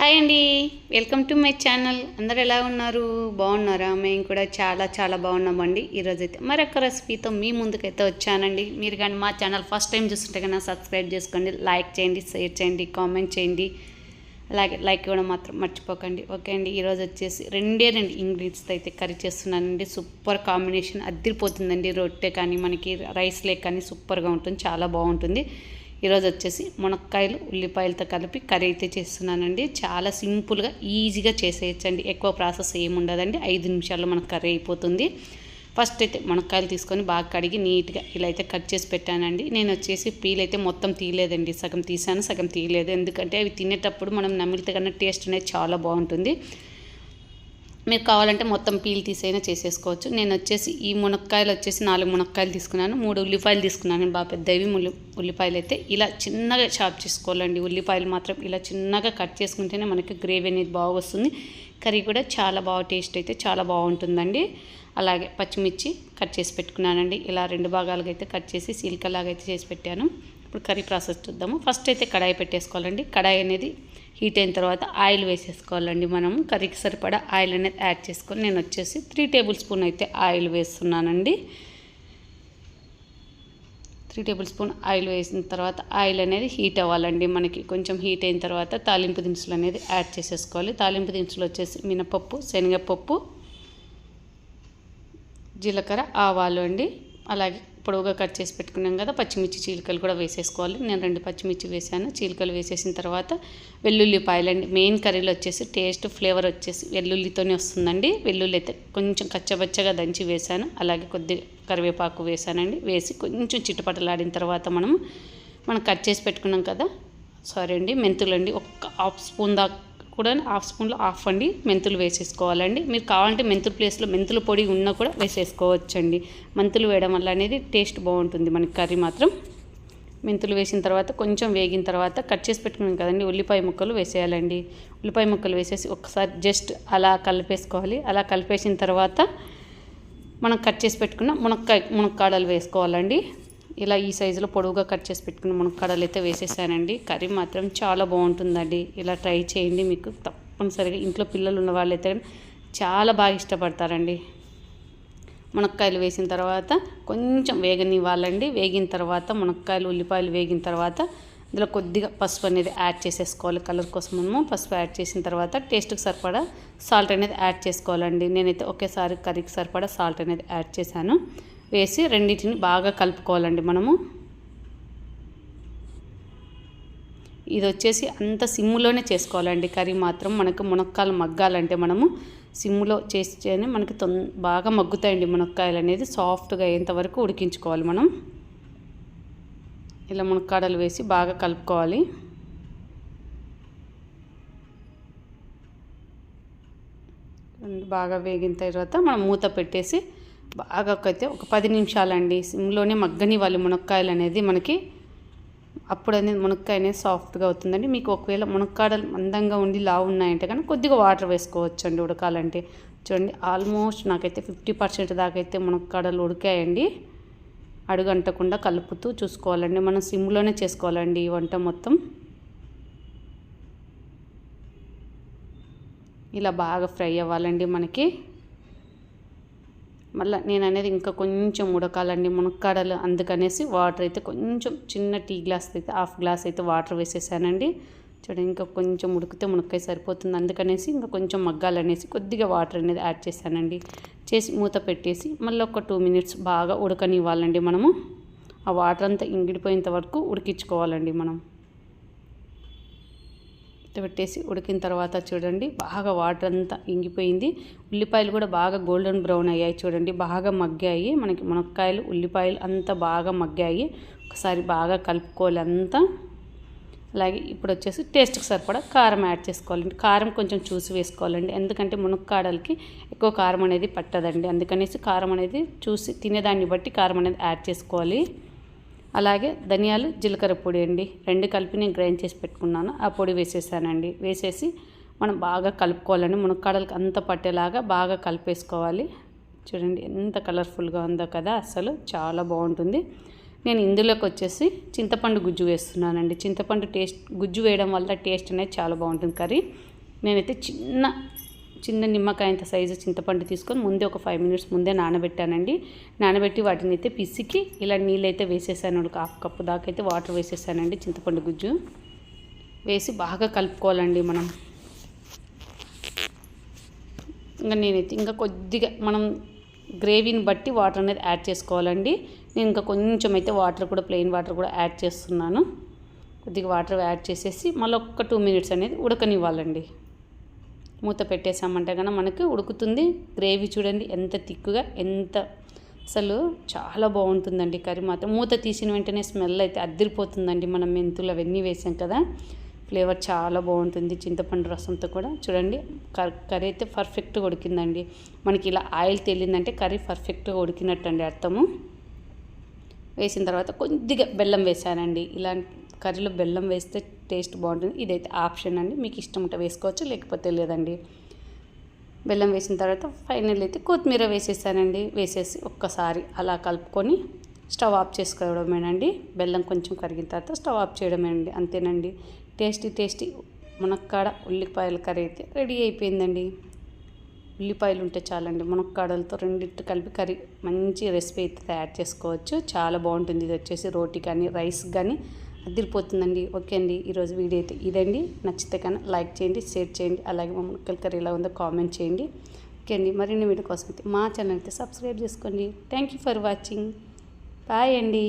Hi అండి. Welcome to my channel. అందరు ఎలా ఉన్నారు? బాగున్నారా? మేము కూడా చాలా చాలా బాగున్నామండి. ఈరోజు అయితే మరొక రెసిపీతో మీ ముందుకైతే వచ్చానండి. మీరు కానీ మా ఛానల్ ఫస్ట్ టైం చూస్తుంటే కన్నా సబ్స్క్రైబ్ చేసుకోండి లైక్ చేయండి షేర్ చేయండి కామెంట్ చేయండి. అలాగే లైక్ ఇవ్వడం మాత్రం మర్చిపోకండి. ఓకే అండి ఈరోజు వచ్చేసి రెండే రెండు ఇంగ్రీడియంట్స్తో అయితే కర్రీ చేస్తున్నానండి. సూపర్ కాంబినేషన్ అద్దరిపోతుందండి రొట్టె కానీ మనకి రైస్ లేక్ కానీ సూపర్గా ఉంటుంది చాలా బాగుంటుంది. ఈరోజు వచ్చేసి మునక్కాయలు ఉల్లిపాయలతో కలిపి కర్రీ అయితే చేస్తున్నానండి. చాలా సింపుల్గా ఈజీగా చేసేయచ్చండి. ఎక్కువ ప్రాసెస్ ఏముండదండి ఐదు నిమిషాల్లో మనకు కర్రీ అయిపోతుంది. ఫస్ట్ అయితే మునక్కాయలు తీసుకొని బాగా కడిగి నీట్గా ఇలా అయితే కట్ చేసి పెట్టానండి. నేను వచ్చేసి పీల్ అయితే మొత్తం తీయలేదండి. సగం తీసాను సగం తీయలేదు. ఎందుకంటే అవి తినేటప్పుడు మనం నమిలితే కన్నా టేస్ట్ అనేది చాలా బాగుంటుంది. మీకు కావాలంటే మొత్తం పీల్ తీసైనా చేసేసుకోవచ్చు. నేను వచ్చేసి ఈ మునక్కాయలు వచ్చేసి నాలుగు మునక్కాయలు తీసుకున్నాను మూడు ఉల్లిపాయలు తీసుకున్నాను. బాగా పెద్దవి ఉల్లిపాయలు అయితే ఇలా చిన్నగా చాప్ చేసుకోవాలండి. ఉల్లిపాయలు మాత్రం ఇలా చిన్నగా కట్ చేసుకుంటేనే మనకి గ్రేవీ అనేది బాగా వస్తుంది. కర్రీ కూడా చాలా బాగా టేస్ట్ అయితే చాలా బాగుంటుందండి. అలాగే పచ్చిమిర్చి కట్ చేసి పెట్టుకున్నానండి. ఇలా రెండు భాగాలుగా అయితే కట్ చేసి సిల్కలాగా అయితే చేసి పెట్టాను. ఇప్పుడు కర్రీ ప్రాసెస్ చూద్దాము. ఫస్ట్ అయితే కడాయి పెట్టేసుకోవాలండి. కడాయి అనేది హీట్ అయిన తర్వాత ఆయిల్ వేసేసుకోవాలండి మనం. కర్రీకి సరిపడా ఆయిల్ అనేది యాడ్ చేసుకొని నేను వచ్చేసి త్రీ టేబుల్ స్పూన్ అయితే ఆయిల్ వేస్తున్నానండి. త్రీ టేబుల్ స్పూన్ ఆయిల్ వేసిన తర్వాత ఆయిల్ అనేది హీట్ అవ్వాలండి. మనకి కొంచెం హీట్ అయిన తర్వాత తాలింపు దినుసులు అనేది యాడ్ చేసేసుకోవాలి. తాలింపు దినుసులు వచ్చేసి మినపప్పు శనగపప్పు జీలకర్ర ఆవాలు అండి. అలాగే పొడవుగా కట్ చేసి పెట్టుకున్నాం కదా పచ్చిమిర్చి చీలికలు కూడా వేసేసుకోవాలి. నేను రెండు పచ్చిమిర్చి వేసాను. చీలికలు వేసేసిన తర్వాత వెల్లుల్లిపాయలండి మెయిన్ కర్రీలో వచ్చేసి టేస్ట్ ఫ్లేవర్ వచ్చేసి వెల్లుల్లితోనే వస్తుందండి. వెల్లుల్లి అయితే కొంచెం కచ్చబచ్చగా దంచి వేసాను. అలాగే కొద్దిగా కరివేపాకు వేసానండి. వేసి కొంచెం చిట్టుపటలాడిన తర్వాత మనం మనం కట్ చేసి పెట్టుకున్నాం కదా సారీ అండి మెంతులు అండి. హాఫ్ స్పూన్ దాకా కూడా హాఫ్ స్పూన్లో హాఫ్ అండి. మెంతులు వేసేసుకోవాలండి. మీరు కావాలంటే మెంతులు ప్లేస్లో మెంతుల పొడి ఉన్నా కూడా వేసేసుకోవచ్చండి. మెంతులు వేయడం వల్ల అనేది టేస్ట్ బాగుంటుంది మనకి కర్రీ మాత్రం. మెంతులు వేసిన తర్వాత కొంచెం వేగిన తర్వాత కట్ చేసి పెట్టుకున్నాం కదండి ఉల్లిపాయ ముక్కలు వేసేయాలండి. ఉల్లిపాయ ముక్కలు వేసేసి ఒకసారి జస్ట్ అలా కలిపేసుకోవాలి. అలా కలిపేసిన తర్వాత మనం కట్ చేసి పెట్టుకున్న మునక్కాయ మునక్కాడలు వేసుకోవాలండి. ఇలా ఈ సైజులో పొడవుగా కట్ చేసి పెట్టుకుని మునక్కాడలు అయితే వేసేసానండి. కర్రీ మాత్రం చాలా బాగుంటుందండి. ఇలా ట్రై చేయండి మీకు తప్పనిసరిగా. ఇంట్లో పిల్లలు ఉన్న వాళ్ళైతే చాలా బాగా ఇష్టపడతారండి. మునక్కాయలు వేసిన తర్వాత కొంచెం వేగనివ్వాలండి. వేగిన తర్వాత మునక్కాయలు ఉల్లిపాయలు వేగిన తర్వాత ఇందులో కొద్దిగా పసుపు అనేది యాడ్ చేసేసుకోవాలి. కలర్ కోసం మనము పసుపు యాడ్ చేసిన తర్వాత టేస్ట్కి సరిపడా సాల్ట్ అనేది యాడ్ చేసుకోవాలండి. నేనైతే ఒకేసారి కర్రీకి సరిపడా సాల్ట్ అనేది యాడ్ చేశాను. వేసి రెండింటిని బాగా కలుపుకోవాలండి మనము. ఇది వచ్చేసి అంత సిమ్ములోనే చేసుకోవాలండి. కర్రీ మాత్రం మనకు మునక్కాయలు మగ్గాలంటే మనము సిమ్ములో చేస్తేనే మనకి తొం బాగా మగ్గుతాయండి మునక్కాయలు అనేది సాఫ్ట్గా అయ్యేంతవరకు ఉడికించుకోవాలి మనం. ఇలా మునక్కాడలు వేసి బాగా కలుపుకోవాలి. బాగా వేగిన తర్వాత మనం మూత పెట్టేసి బాగా అయితే ఒక పది నిమిషాలండి. సిమ్లోనే మగ్గనివ్వాలి మునక్కాయలు అనేది మనకి అప్పుడు అనేది మునక్కాయ అనేది సాఫ్ట్గా అవుతుందండి. మీకు ఒకవేళ మునక్కాడలు మందంగా ఉండి లావు ఉన్నాయంటే కానీ కొద్దిగా వాటర్ వేసుకోవచ్చు అండి ఉడకాలంటే. చూడండి ఆల్మోస్ట్ నాకైతే ఫిఫ్టీ పర్సెంట్ దాకైతే అయితే మునక్కాడలు ఉడికాయండి. అడుగంటకుండా కలుపుతూ చూసుకోవాలండి. మనం సిమ్లోనే చేసుకోవాలండి ఈ వంట మొత్తం. ఇలా బాగా ఫ్రై అవ్వాలండి మనకి. మళ్ళీ నేను అనేది ఇంకా కొంచెం ఉడకాలండి మునక్కాడలు అందుకనేసి వాటర్ అయితే కొంచెం చిన్న టీ గ్లాస్ అయితే హాఫ్ గ్లాస్ అయితే వాటర్ వేసేసానండి. చూడండి ఇంకా కొంచెం ఉడికితే మునక్కాయ సరిపోతుంది. అందుకనేసి ఇంకా కొంచెం మగ్గాలనేసి కొద్దిగా వాటర్ అనేది యాడ్ చేశానండి. చేసి మూత పెట్టేసి మళ్ళీ ఒక టూ మినిట్స్ బాగా ఉడకనివ్వాలండి మనము. ఆ వాటర్ అంతా ఇంగిడిపోయేంత వరకు ఉడికించుకోవాలండి మనం. పెట్టేసి ఉడికిన తర్వాత చూడండి బాగా వాటర్ అంతా ఇంగిపోయింది. ఉల్లిపాయలు కూడా బాగా గోల్డెన్ బ్రౌన్ అయ్యాయి చూడండి బాగా మగ్గాయి. మనకి మునక్కాయలు ఉల్లిపాయలు అంతా బాగా మగ్గాయి. ఒకసారి బాగా కలుపుకోవాలి అంతా. అలాగే ఇప్పుడు వచ్చేసి టేస్ట్కి సరిపడా కారం యాడ్ చేసుకోవాలండి. కారం కొంచెం చూసి వేసుకోవాలండి. ఎందుకంటే మునక్కాడలకి ఎక్కువ కారం అనేది పట్టదండి. అందుకనేసి కారం అనేది చూసి తినేదాన్ని బట్టి కారం అనేది యాడ్ చేసుకోవాలి. అలాగే ధనియాలు జీలకర్ర పొడి అండి. రెండు కలిపి నేను గ్రైండ్ చేసి పెట్టుకున్నాను. ఆ పొడి వేసేసానండి. వేసేసి మనం బాగా కలుపుకోవాలండి. మునక్కాడలకు అంత పట్టేలాగా బాగా కలిపేసుకోవాలి. చూడండి ఎంత కలర్ఫుల్గా ఉందో కదా అసలు చాలా బాగుంటుంది. నేను ఇందులోకి వచ్చేసి చింతపండు గుజ్జు వేస్తున్నానండి. చింతపండు టేస్ట్ గుజ్జు వేయడం వల్ల టేస్ట్ అనేది చాలా బాగుంటుంది కర్రీ. నేనైతే చిన్న చిన్న నిమ్మకాయంత సైజు చింతపండు తీసుకొని ముందే ఒక ఫైవ్ మినిట్స్ ముందే నానబెట్టానండి. నానబెట్టి వాటిని అయితే పిసికి ఇలా నీళ్ళైతే వేసేసాను. ఒక హాఫ్ కప్పు దాకా అయితే వాటర్ వేసేసానండి చింతపండు గుజ్జు. వేసి బాగా కలుపుకోవాలండి మనం. ఇంకా నేనైతే ఇంకా కొద్దిగా మనం గ్రేవీని బట్టి వాటర్ అనేది యాడ్ చేసుకోవాలండి. నేను ఇంకా కొంచెం అయితే వాటర్ కూడా ప్లెయిన్ వాటర్ కూడా యాడ్ చేస్తున్నాను. కొద్దిగా వాటర్ యాడ్ చేసేసి మళ్ళీ ఒక్క టూ మినిట్స్ అనేది ఉడకనివ్వాలండి. మూత పెట్టేసామంటే కనుక మనకి ఉడుకుతుంది. గ్రేవీ చూడండి ఎంత తిక్కుగా ఎంత అసలు చాలా బాగుంటుందండి కర్రీ మాత్రం. మూత తీసిన వెంటనే స్మెల్ అయితే అద్దరిపోతుందండి మనం మెంతులు అవన్నీ వేసాం కదా. ఫ్లేవర్ చాలా బాగుంటుంది. చింతపండు రసంతో కూడా చూడండి కర్రీ అయితే పర్ఫెక్ట్గా ఉడికిందండి. మనకి ఇలా ఆయిల్ తేలిందంటే కర్రీ పర్ఫెక్ట్గా ఉడికినట్టు అండి అర్థము. వేసిన తర్వాత కొద్దిగా బెల్లం వేసానండి ఇలా కర్రీలో బెల్లం వేస్తే టేస్ట్ బాగుంటుంది. ఇదైతే ఆప్షన్ అండి. మీకు ఇష్టం ఉంటే వేసుకోవచ్చు లేకపోతే లేదండి. బెల్లం వేసిన తర్వాత ఫైనల్ అయితే కొత్తిమీర వేసేసానండి. వేసేసి ఒక్కసారి అలా కలుపుకొని స్టవ్ ఆఫ్ చేసుకోవడమేనండి. బెల్లం కొంచెం కరిగిన తర్వాత స్టవ్ ఆఫ్ చేయడమేనండి. అంతేనండి. టేస్టీ టేస్టీ మునక్కాడ ఉల్లిపాయల కర్రీ అయితే రెడీ అయిపోయిందండి. ఉల్లిపాయలు ఉంటే చాలండి. మునక్కాడలతో రెండింటి కలిపి కర్రీ మంచి రెసిపీ అయితే తయారు చేసుకోవచ్చు. చాలా బాగుంటుంది. ఇది వచ్చేసి రోటీ కానీ రైస్ కానీ అదిరిపోతుందండి. ఓకే అండి. ఈరోజు వీడియో అయితే ఇదండి. నచ్చితే కానీ లైక్ చేయండి షేర్ చేయండి అలాగే మా ముక్కల కర్రీ ఎలా ఉందో కామెంట్ చేయండి. ఓకే అండి. మరిన్ని వీడియో కోసం అయితే మా ఛానల్ అయితే సబ్స్క్రైబ్ చేసుకోండి. Thank you for watching. Bye అండి.